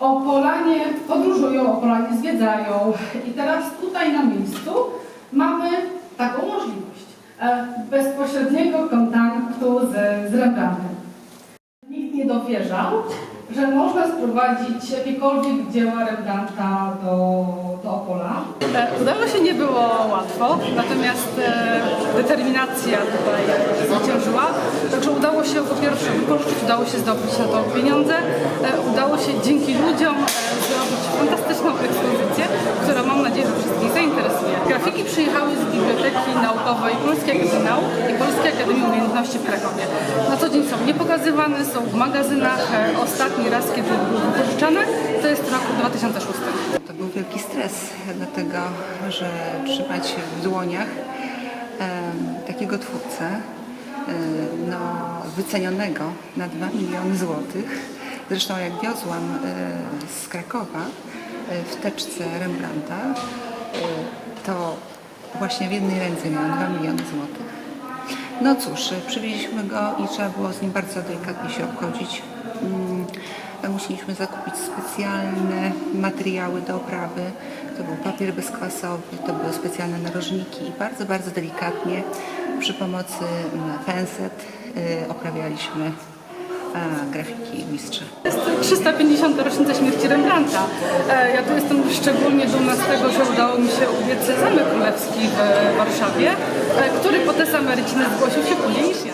Opolanie podróżują, Opolanie zwiedzają i teraz tutaj na miejscu mamy taką możliwość e, bezpośredniego kontaktu z, z Rembrandtem. Nikt nie dowierzał, że można sprowadzić jakiekolwiek dzieła Rembrandta do, do Opola. E, Udało się nie było łatwo, natomiast e, determinacja tutaj zwyciężyła. Także udało się po pierwsze wypożyczyć, udało się zdobyć na to pieniądze, Naukowej Polskiej Akademii Nauk i Polskiej Akademii Umiejętności w Krakowie. Na co dzień są niepokazywane, są w magazynach. E, Ostatni raz, kiedy były wypożyczane, to jest roku 2006. To był wielki stres, dlatego że trzymać w dłoniach em, takiego twórcę, em, no, wycenionego na 2 miliony złotych. Zresztą jak wiozłam e, z Krakowa e, w teczce Rembrandta, e, właśnie w jednej ręce miałam 2 miliony złotych. No cóż, przywieźliśmy go i trzeba było z nim bardzo delikatnie się obchodzić. Mm, Musieliśmy zakupić specjalne materiały do oprawy. To był papier bezkwasowy, to były specjalne narożniki i bardzo, bardzo delikatnie przy pomocy mm, penset y, oprawialiśmy grafiki mistrza. Jest 350. rocznica śmierci Rembrandta. E, Ja tu jestem szczególnie dumna z tego, że udało mi się ubiec Zamek Królewski w Warszawie, e, który po tez Ameryciny zgłosił się później niż ja.